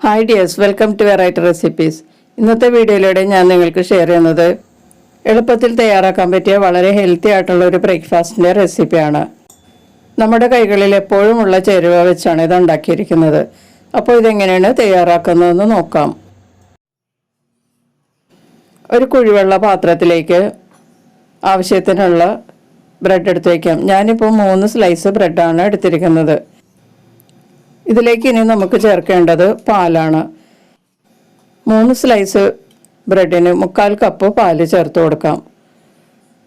Hi dears welcome to variety recipes ഇന്നത്തെ വീഡിയോയിലൂടെ ഞാൻ നിങ്ങൾക്ക് ഷെയർ ചെയ്യുന്നത് എളുപ്പത്തിൽ തയ്യാറാക്കാൻ പറ്റിയ വളരെ ഹെൽത്തി ആയിട്ടുള്ള ഒരു ബ്രേക്ക്ഫാസ്റ്റിന്റെ റെസിപ്പിയാണ് നമ്മുടെ കൈകളിൽ എപ്പോഴും ഉള്ള ചേരുവ വെച്ചാണ് ഇത് ഉണ്ടാക്കിയിരിക്കുന്നത്. അപ്പോൾ ഇതെങ്ങനെയാണ് തയ്യാറാക്കുന്നതെന്ന് നോക്കാം. ഒരു കുഴിവെള്ള പാത്രത്തിലേക്ക് ആവശ്യത്തിനുള്ള ബ്രെഡ് എടുത്ത് വയ്ക്കാം ഞാനിപ്പോൾ മൂന്ന് സ്ലൈസ് ബ്രെഡാണ് എടുത്തിരിക്കുന്നത്. ഇതിലേക്ക് ഇനി നമുക്ക് ചേർക്കേണ്ടത് പാലാണ്. മൂന്ന് സ്ലൈസ് ബ്രെഡിന് മുക്കാൽ കപ്പ് പാൽ ചേർത്ത് കൊടുക്കാം.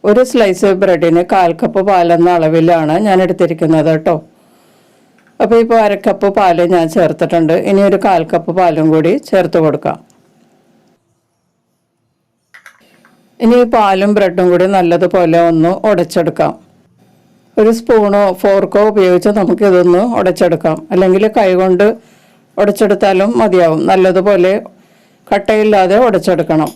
ഒരു സ്ലൈസ് ബ്രെഡിന് കാൽ കപ്പ് പാലെന്ന അളവിലാണ് ഞാൻ എടുത്തിരിക്കുന്നത് കേട്ടോ. അപ്പോൾ ഇപ്പോൾ അരക്കപ്പ് പാൽ ഞാൻ ചേർത്തിട്ടുണ്ട്. ഇനി ഒരു കാൽ കപ്പ് പാലും കൂടി ചേർത്ത് കൊടുക്കാം. ഇനി ഈ പാലും ബ്രെഡും കൂടി നല്ലതുപോലെ ഒന്ന് ഉടച്ചെടുക്കാം. ഒരു സ്പൂണോ ഫോർക്കോ ഉപയോഗിച്ച് നമുക്കിതൊന്ന് ഉടച്ചെടുക്കാം. അല്ലെങ്കിൽ കൈകൊണ്ട് ഉടച്ചെടുത്താലും മതിയാവും. നല്ലതുപോലെ കട്ടയില്ലാതെ ഉടച്ചെടുക്കണം.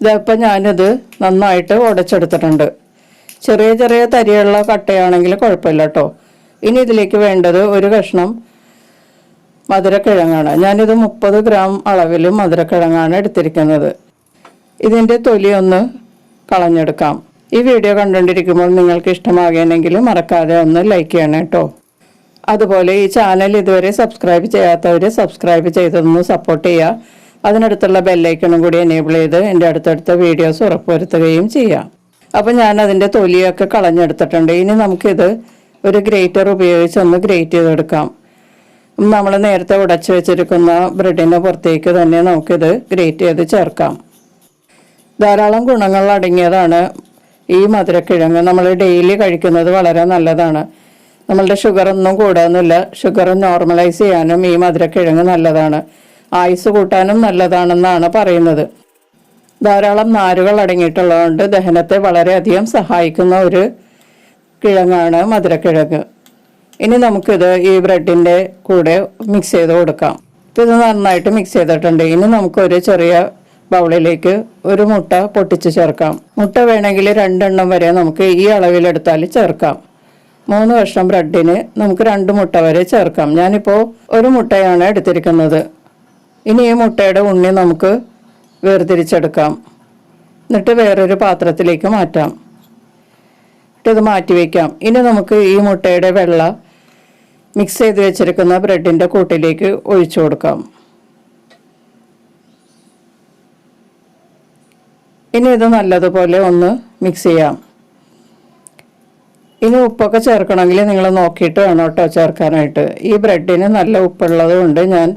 ഇതപ്പം ഞാനിത് നന്നായിട്ട് ഉടച്ചെടുത്തിട്ടുണ്ട്. ചെറിയ ചെറിയ തരിയുള്ള കട്ടയാണെങ്കിൽ കുഴപ്പമില്ല കേട്ടോ. ഇനി ഇതിലേക്ക് വേണ്ടത് ഒരു കഷ്ണം മധുരക്കിഴങ്ങാണ്. ഞാനിത് മുപ്പത് ഗ്രാം അളവിൽ മധുരക്കിഴങ്ങാണ് എടുത്തിരിക്കുന്നത്. ഇതിന്റെ തൊലിയൊന്ന് കളഞ്ഞെടുക്കാം. ഈ വീഡിയോ കണ്ടുകൊണ്ടിരിക്കുമ്പോൾ നിങ്ങൾക്ക് ഇഷ്ടമാകുകയാണെങ്കിൽ മറക്കാതെ ഒന്ന് ലൈക്ക് ചെയ്യണം കേട്ടോ. അതുപോലെ ഈ ചാനൽ ഇതുവരെ സബ്സ്ക്രൈബ് ചെയ്യാത്തവർ സബ്സ്ക്രൈബ് ചെയ്തൊന്ന് സപ്പോർട്ട് ചെയ്യുക. അതിനടുത്തുള്ള ബെല്ലൈക്കണും കൂടി എനേബിൾ ചെയ്ത് എന്റെ അടുത്തടുത്ത വീഡിയോസ് ഉറപ്പുവരുത്തുകയും ചെയ്യാം. അപ്പം ഞാൻ അതിന്റെ തൊലിയൊക്കെ കളഞ്ഞെടുത്തിട്ടുണ്ട്. ഇനി നമുക്കിത് ഒരു ഗ്രേറ്റർ ഉപയോഗിച്ച് ഒന്ന് ഗ്രേറ്റ് ചെയ്തെടുക്കാം. നമ്മൾ നേരത്തെ ഉടച്ചു വെച്ചിരിക്കുന്ന ബ്രെഡിന്റെ പുറത്തേക്ക് തന്നെ നമുക്കിത് ഗ്രേറ്റ് ചെയ്ത് ചേർക്കാം. ധാരാളം ഗുണങ്ങൾ അടങ്ങിയതാണ് ഈ മധുരക്കിഴങ്ങ് നമ്മൾ ഡെയിലി കഴിക്കുന്നത് വളരെ നല്ലതാണ്. നമ്മളുടെ ഷുഗർ ഒന്നും കൂടാന്നില്ല ഷുഗർ നോർമലൈസ് ചെയ്യാനും ഈ മധുരക്കിഴങ്ങ് നല്ലതാണ്. ആയുസ് കൂട്ടാനും നല്ലതാണെന്നാണ് പറയുന്നത്. ധാരാളം നാരുകൾ അടങ്ങിയിട്ടുള്ളതുകൊണ്ട് ദഹനത്തെ വളരെയധികം സഹായിക്കുന്ന ഒരു കിഴങ്ങാണ് മധുരക്കിഴങ്ങ്. ഇനി നമുക്കിത് ഈ ബ്രെഡിന്റെ കൂടെ മിക്സ് ചെയ്ത് കൊടുക്കാം. ഇത് നന്നായിട്ട് മിക്സ് ചെയ്തിട്ടുണ്ട്. ഇനി നമുക്കൊരു ചെറിയ ബൗളിലേക്ക് ഒരു മുട്ട പൊട്ടിച്ച് ചേർക്കാം. മുട്ട വേണമെങ്കിൽ രണ്ടെണ്ണം വരെ നമുക്ക് ഈ അളവിലെടുത്താൽ ചേർക്കാം. മൂന്ന് വർഷം ബ്രെഡിന് നമുക്ക് രണ്ട് മുട്ട വരെ ചേർക്കാം. ഞാനിപ്പോൾ ഒരു മുട്ടയാണ് എടുത്തിരിക്കുന്നത്. ഇനി ഈ മുട്ടയുടെ ഉണ്ണി നമുക്ക് വേർതിരിച്ചെടുക്കാം. എന്നിട്ട് വേറൊരു പാത്രത്തിലേക്ക് മാറ്റാം. എന്നിട്ട് ഇത് മാറ്റി വയ്ക്കാം. ഇനി നമുക്ക് ഈ മുട്ടയുടെ വെള്ള മിക്സ് ചെയ്ത് വെച്ചിരിക്കുന്ന ബ്രെഡിന്റെ കൂട്ടിലേക്ക് ഒഴിച്ചു കൊടുക്കാം. ഇനി ഇത് നല്ലതുപോലെ ഒന്ന് മിക്സ് ചെയ്യാം. ഇനി ഉപ്പൊക്കെ ചേർക്കണമെങ്കിൽ നിങ്ങൾ നോക്കിയിട്ട് വേണം കേട്ടോ ചേർക്കാനായിട്ട്. ഈ ബ്രെഡിന് നല്ല ഉപ്പുള്ളത് കൊണ്ട് ഞാൻ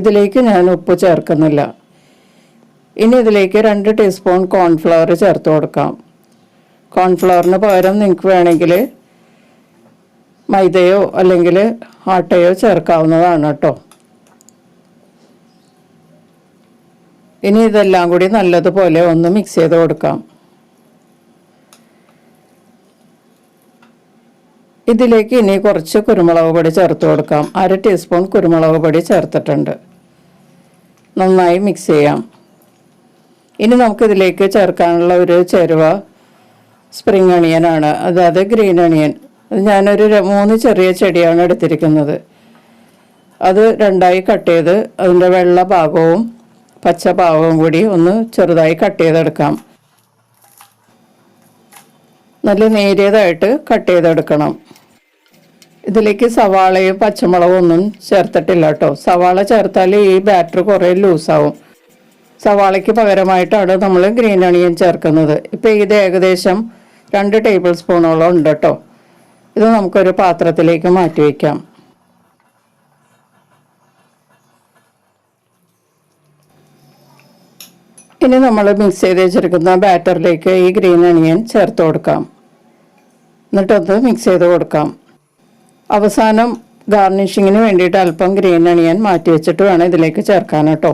ഇതിലേക്ക് ഞാൻ ഉപ്പ് ചേർക്കുന്നില്ല. ഇനി ഇതിലേക്ക് രണ്ട് ടീസ്പൂൺ കോൺഫ്ലവർ ചേർത്ത് കൊടുക്കാം. കോൺഫ്ലവറിന് പകരം നിങ്ങൾക്ക് വേണമെങ്കിൽ മൈദയോ അല്ലെങ്കിൽ ആട്ടയോ ചേർക്കാവുന്നതാണ് കേട്ടോ. ഇനി ഇതെല്ലാം കൂടി നല്ലതുപോലെ ഒന്ന് മിക്സ് ചെയ്ത് കൊടുക്കാം. ഇതിലേക്ക് ഇനി കുറച്ച് കുരുമുളക് പൊടി ചേർത്ത് കൊടുക്കാം. അര ടീസ്പൂൺ കുരുമുളക് പൊടി ചേർത്തിട്ടുണ്ട്. നന്നായി മിക്സ് ചെയ്യാം. ഇനി നമുക്കിതിലേക്ക് ചേർക്കാനുള്ള ഒരു ചേരുവ സ്പ്രിംഗ് അണിയനാണ് അതായത് ഗ്രീൻ അണിയൻ ഞാനൊരു മൂന്ന് ചെറിയ ചെടിയാണ് എടുത്തിരിക്കുന്നത്. അത് രണ്ടായി കട്ട് ചെയ്ത് അതിന്റെ വെള്ള ഭാഗവും പച്ച പാവവും കൂടി ഒന്ന് ചെറുതായി കട്ട് ചെയ്തെടുക്കാം. നല്ല നേരിയതായിട്ട് കട്ട് ചെയ്തെടുക്കണം. ഇതിലേക്ക് സവാളയും പച്ചമുളകും ഒന്നും ചേർത്തിട്ടില്ല കേട്ടോ. സവാള ചേർത്താൽ ഈ ബാറ്റർ കുറേ ലൂസാവും. സവാളയ്ക്ക് പകരമായിട്ടാണ് നമ്മൾ ഗ്രീൻ അണിയൻ ചേർക്കുന്നത്. ഇപ്പം ഇത് ഏകദേശം രണ്ട് ടേബിൾ സ്പൂണോളം ഉണ്ട് കേട്ടോ. ഇത് നമുക്കൊരു പാത്രത്തിലേക്ക് മാറ്റി വയ്ക്കാം. ഇനി നമ്മൾ മിക്സ് ചെയ്ത് വെച്ചിരിക്കുന്ന ബാറ്ററിലേക്ക് ഈ ഗ്രീൻ അണിയൻ ചേർത്ത് കൊടുക്കാം. എന്നിട്ടൊന്ന് മിക്സ് ചെയ്ത് കൊടുക്കാം. അവസാനം ഗാർണിഷിങ്ങിന് വേണ്ടിയിട്ട് അല്പം ഗ്രീൻ അണിയൻ മാറ്റി വെച്ചിട്ട് വേണം ഇതിലേക്ക് ചേർക്കാൻ കേട്ടോ.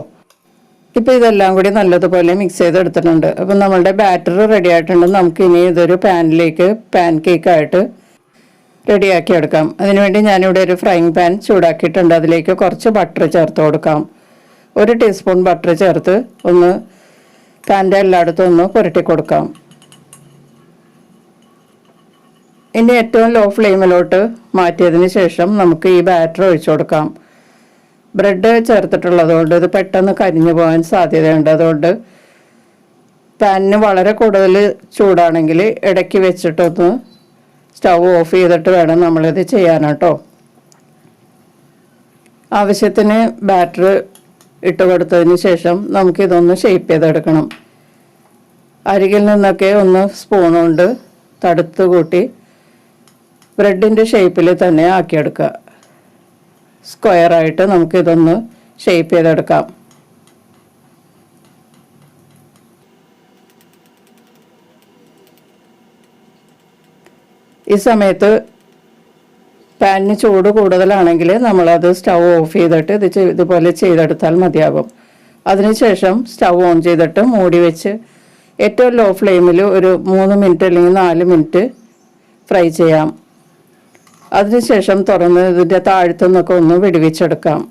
ഇപ്പോൾ ഇതെല്ലാം കൂടി നല്ലതുപോലെ മിക്സ് ചെയ്തെടുത്തിട്ടുണ്ട് അപ്പം നമ്മളുടെ ബാറ്റർ റെഡി ആയിട്ടുണ്ട്. നമുക്ക് ഇനി ഇതൊരു പാനിലേക്ക് പാൻ കേക്കായിട്ട് റെഡിയാക്കി എടുക്കാം. അതിനുവേണ്ടി ഞാനിവിടെ ഒരു ഫ്രൈങ് പാൻ ചൂടാക്കിയിട്ടുണ്ട്. അതിലേക്ക് കുറച്ച് ബട്ടർ ചേർത്ത് കൊടുക്കാം. ഒരു ടീസ്പൂൺ ബട്ടർ ചേർത്ത് ഒന്ന് പാന്റെ എല്ലായിടത്തും ഒന്ന് പുരട്ടി കൊടുക്കാം. ഇനി ഏറ്റവും ലോ ഫ്ലെയിമിലോട്ട് മാറ്റിയതിന് ശേഷം നമുക്ക് ഈ ബാറ്റർ ഒഴിച്ചു കൊടുക്കാം. ബ്രെഡ് ചേർത്തിട്ടുള്ളതുകൊണ്ട് ഇത് പെട്ടെന്ന് കരിഞ്ഞു പോകാൻ സാധ്യതയുണ്ട്. അതുകൊണ്ട് പാനിന് വളരെ കൂടുതൽ ചൂടാണെങ്കിൽ ഇടയ്ക്ക് വെച്ചിട്ടൊന്ന് സ്റ്റൗ ഓഫ് ചെയ്തിട്ട് വേണം നമ്മളിത് ചെയ്യാനാട്ടോ. ആവശ്യത്തിന് ബാറ്റർ ഇട്ട് കൊടുത്തതിന് ശേഷം നമുക്കിതൊന്ന് ഷേപ്പ് ചെയ്തെടുക്കണം. അരികിൽ നിന്നൊക്കെ ഒന്ന് സ്പൂൺ കൊണ്ട് തടുത്ത് കൂട്ടി ബ്രെഡിന്റെ ഷേപ്പിൽ തന്നെ ആക്കിയെടുക്കുക. സ്ക്വയറായിട്ട് നമുക്കിതൊന്ന് ഷേപ്പ് ചെയ്തെടുക്കാം. ഈ സമയത്ത് പാനിന് ചൂട് കൂടുതലാണെങ്കിൽ നമ്മളത് സ്റ്റൗ ഓഫ് ചെയ്തിട്ട് ഇത് ഇതുപോലെ ചെയ്തെടുത്താൽ മതിയാകും. അതിനുശേഷം സ്റ്റൗ ഓൺ ചെയ്തിട്ട് മൂടി വെച്ച് ഏറ്റവും ലോ ഫ്ലെയിമിൽ ഒരു മൂന്ന് മിനിറ്റ് അല്ലെങ്കിൽ നാല് മിനിറ്റ് ഫ്രൈ ചെയ്യാം. അതിനുശേഷം തുറന്ന് ഇതിന്റെ താഴത്തു നിന്നൊക്കെ ഒന്ന് വിടുവിച്ചെടുക്കാം.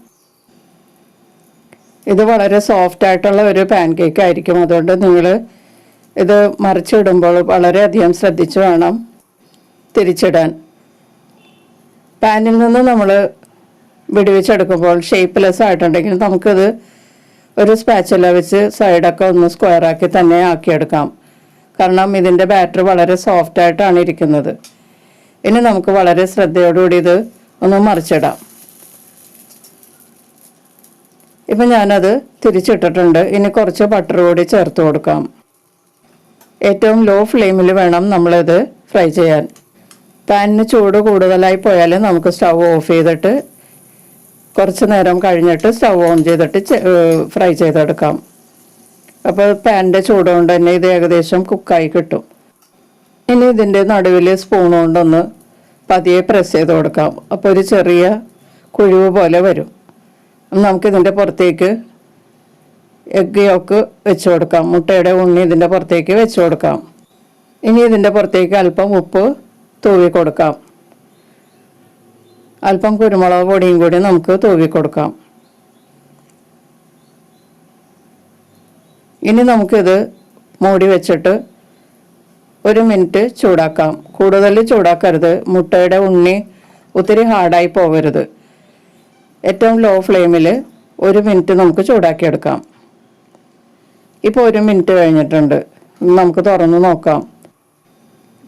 ഇത് വളരെ സോഫ്റ്റ് ആയിട്ടുള്ള ഒരു പാൻ കേക്ക് ആയിരിക്കും. അതുകൊണ്ട് നിങ്ങൾ ഇത് മറിച്ചിടുമ്പോൾ വളരെയധികം ശ്രദ്ധിച്ച് വേണം തിരിച്ചിടാൻ. പാനിൽ നിന്ന് നമ്മൾ വിടുവിച്ചെടുക്കുമ്പോൾ ഷേപ്പ്ലെസ് ആയിട്ടുണ്ടെങ്കിൽ നമുക്കിത് ഒരു സ്പാച്ചല വെച്ച് സൈഡൊക്കെ ഒന്ന് സ്ക്വയർ ആക്കി തന്നെ ആക്കിയെടുക്കാം. കാരണം ഇതിന്റെ ബാറ്റർ വളരെ സോഫ്റ്റ് ആയിട്ടാണ് ഇരിക്കുന്നത്. ഇനി നമുക്ക് വളരെ ശ്രദ്ധയോടുകൂടി ഇത് ഒന്ന് മറിച്ചിടാം. ഇപ്പം ഞാനത് തിരിച്ചിട്ടിട്ടുണ്ട്. ഇനി കുറച്ച് ബട്ടർ കൂടി ചേർത്ത് കൊടുക്കാം. ഏറ്റവും ലോ ഫ്ലെയിമിൽ വേണം നമ്മളിത് ഫ്രൈ ചെയ്യാൻ. പാനിന് ചൂട് കൂടുതലായി പോയാൽ നമുക്ക് സ്റ്റൗ ഓഫ് ചെയ്തിട്ട് കുറച്ച് നേരം കഴിഞ്ഞിട്ട് സ്റ്റൗ ഓൺ ചെയ്തിട്ട് ഫ്രൈ ചെയ്തെടുക്കാം. അപ്പോൾ പാനിന്റെ ചൂട് കൊണ്ട് തന്നെ ഇത് ഏകദേശം കുക്കായി കിട്ടും. ഇനി ഇതിന്റെ നടുവിൽ സ്പൂൺ കൊണ്ടൊന്ന് പതിയെ പ്രസ് ചെയ്ത് കൊടുക്കാം. അപ്പോൾ ഒരു ചെറിയ കുഴിവ് പോലെ വരും. നമുക്കിതിന്റെ പുറത്തേക്ക് എഗ് യോക്ക് വെച്ച് കൊടുക്കാം. മുട്ടയുടെ ഉണ്ണി ഇതിന്റെ പുറത്തേക്ക് വെച്ച് കൊടുക്കാം. ഇനി ഇതിന്റെ പുറത്തേക്ക് അല്പം ഉപ്പ് തൂവി കൊടുക്കാം അല്പം കുരുമുളക് പൊടിയും കൂടി നമുക്ക് തൂവി കൊടുക്കാം ഇനി നമുക്കിത് മൂടി വെച്ചിട്ട് ഒരു മിനിറ്റ് ചൂടാക്കാം. കൂടുതൽ ചൂടാക്കരുത്. മുട്ടയുടെ ഉണ്ണി ഒത്തിരി ഹാർഡായി പോകരുത്. ഏറ്റവും ലോ ഫ്ലെയിമിൽ ഒരു മിനിറ്റ് നമുക്ക് ചൂടാക്കിയെടുക്കാം. ഇപ്പോൾ ഒരു മിനിറ്റ് കഴിഞ്ഞിട്ടുണ്ട്. നമുക്ക് തുറന്ന് നോക്കാം.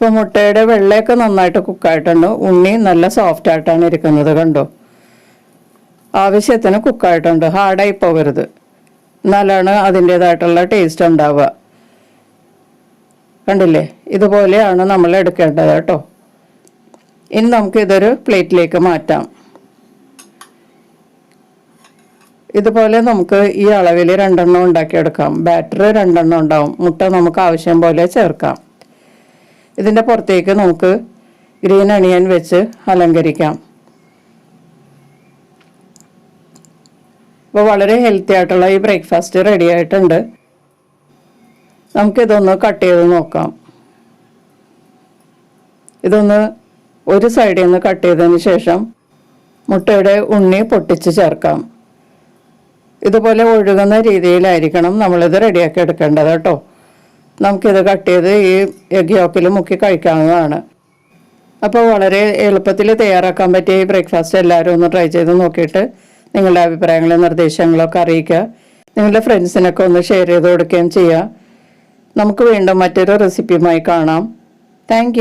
ഇപ്പോൾ മുട്ടയുടെ വെള്ളയൊക്കെ നന്നായിട്ട് കുക്കായിട്ടുണ്ട്. ഉണ്ണി നല്ല സോഫ്റ്റ് ആയിട്ടാണ് ഇരിക്കുന്നത് കണ്ടോ? ആവശ്യത്തിന് കുക്കായിട്ടുണ്ട്. ഹാർഡായി പോകരുത്. എന്നാലാണ് അതിന്റേതായിട്ടുള്ള ടേസ്റ്റ് ഉണ്ടാവുക. കണ്ടില്ലേ? ഇതുപോലെയാണ് നമ്മൾ എടുക്കേണ്ടത് കേട്ടോ. ഇനി നമുക്ക് ഇതൊരു പ്ലേറ്റിലേക്ക് മാറ്റാം. ഇതുപോലെ നമുക്ക് ഈ അളവിൽ രണ്ടെണ്ണം ഉണ്ടാക്കിയെടുക്കാം. ബാറ്ററി രണ്ടെണ്ണം ഉണ്ടാവും. മുട്ട നമുക്ക് ആവശ്യം പോലെ ചേർക്കാം. ഇതിന്റെ പുറത്തേക്ക് നമുക്ക് ഗ്രീൻ അണിയൻ വെച്ച് അലങ്കരിക്കാം. അപ്പോൾ വളരെ ഹെൽത്തി ആയിട്ടുള്ള ഈ ബ്രേക്ക്ഫാസ്റ്റ് റെഡി ആയിട്ടുണ്ട്. നമുക്കിതൊന്ന് കട്ട് ചെയ്ത് നോക്കാം. ഇതൊന്ന് ഒരു സൈഡിൽ നിന്ന് കട്ട് ചെയ്തതിന് ശേഷം മുട്ടയുടെ ഉണ്ണി പൊട്ടിച്ച് ചേർക്കാം. ഇതുപോലെ ഒഴുകുന്ന രീതിയിലായിരിക്കണം നമ്മളിത് റെഡിയാക്കി എടുക്കേണ്ടത് കേട്ടോ. നമുക്കിത് കട്ട് ചെയ്ത് ഈ എഗ് യോക്കിൽ മുക്കി കഴിക്കാവുന്നതാണ്. അപ്പോൾ വളരെ എളുപ്പത്തിൽ തയ്യാറാക്കാൻ പറ്റിയ ഈ ബ്രേക്ക്ഫാസ്റ്റ് എല്ലാവരും ഒന്ന് ട്രൈ ചെയ്ത് നോക്കിയിട്ട് നിങ്ങളുടെ അഭിപ്രായങ്ങളും നിർദ്ദേശങ്ങളൊക്കെ അറിയിക്കുക. നിങ്ങളുടെ ഫ്രണ്ട്സിനൊക്കെ ഒന്ന് ഷെയർ ചെയ്ത് കൊടുക്കുകയും ചെയ്യുക നമുക്ക് വീണ്ടും മറ്റൊരു റെസിപ്പിയുമായി കാണാം. താങ്ക്